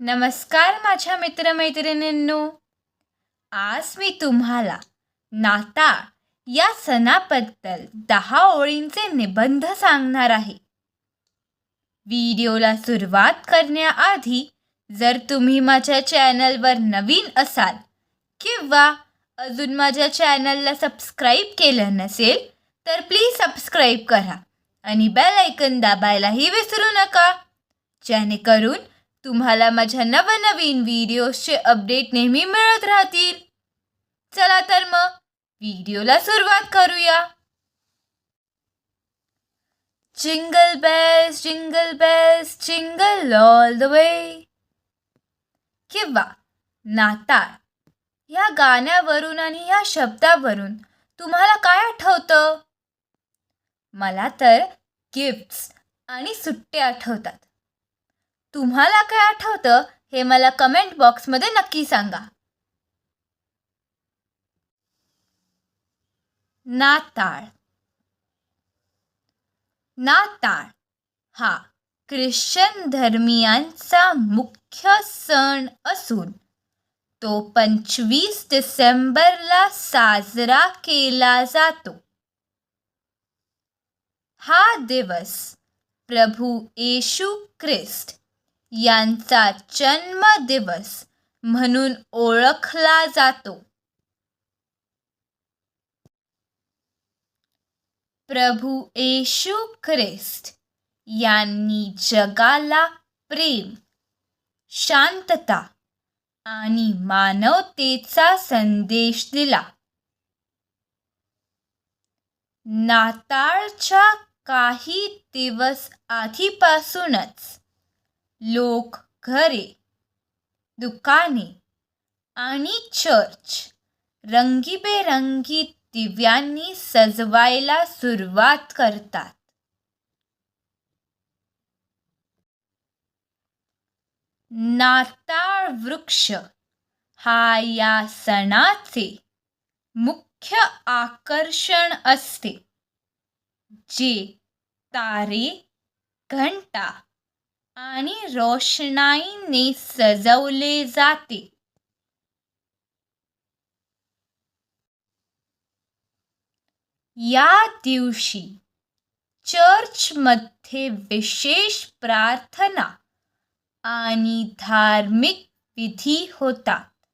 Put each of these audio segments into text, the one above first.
नमस्कार माझ्या मित्रमैत्रिणींनो. आज मी तुम्हाला नाताळ या सणाबद्दल दहा ओळींचे निबंध सांगणार आहे. व्हिडिओला सुरुवात करण्याआधी जर तुम्ही माझ्या चॅनलवर नवीन असाल किंवा अजून माझ्या चॅनलला सबस्क्राईब केलं नसेल तर प्लीज सबस्क्राईब करा आणि बेल ऐकन दाबायलाही विसरू नका. जेणेकरून तुम्हाला माझ्या नवनवीन व्हिडिओजचे अपडेट नेहमी मिळत राहतील. चला तर मग व्हिडिओला सुरुवात करूया. Jingle bells jingle bells jingle all the way किंवा नाताळ या गाण्यावरून आणि या शब्दावरून तुम्हाला काय आठवतं? मला तर गिफ्ट्स आणि सुट्टे आठवतात. तुम्हाला काय आठवतं हे मला कमेंट बॉक्समध्ये नक्की सांगा. नाताळ. नाताळ हा ख्रिश्चन धर्मियांचा मुख्य सण असून तो पंचवीस डिसेंबरला साजरा केला जातो. हा दिवस प्रभू येशू ख्रिस्त यांचा जन्मदिवस म्हणून ओळखला जातो. प्रभू येशू ख्रिस्त यांनी जगाला प्रेम शांतता आणि मानवतेचा संदेश दिला. नाताळच्या काही दिवस आधीपासूनच लोक घरे दुकाने आणि चर्च. रंगीबेरंगी दिव्यांनी सजवायला सुरुवात करतात. नाताळ वृक्ष हा या सणाचे मुख्य आकर्षण असते जे तारे घंटा आणि रोषणाईने सजवले जाते. या दिवशी चर्चमध्ये विशेष प्रार्थना आणि धार्मिक विधी होतात.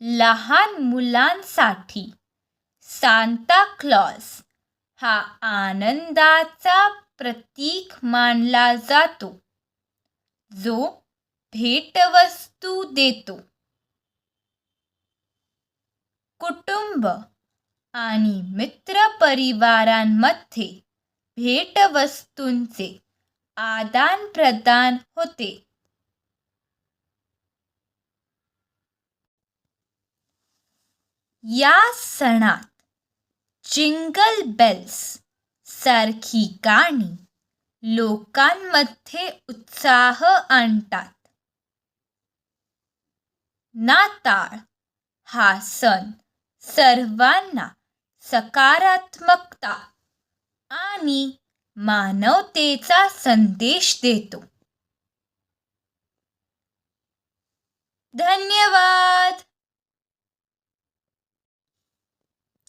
लहान मुलांसाठी सांता क्लॉस हा आनंदाचा प्रतीक मानला जातो. जो भेटवस्तू देतो. कुटुंब आणि मित्रपरिवारांमध्ये भेटवस्तूंचे आदान प्रदान होते. या सणात जिंगल बेल्स सारखी गाणी लोकांमध्ये उत्साह आणतात. नाताळ हा सण सर्वांना सकारात्मकता आणि मानवतेचा संदेश देतो. धन्यवाद!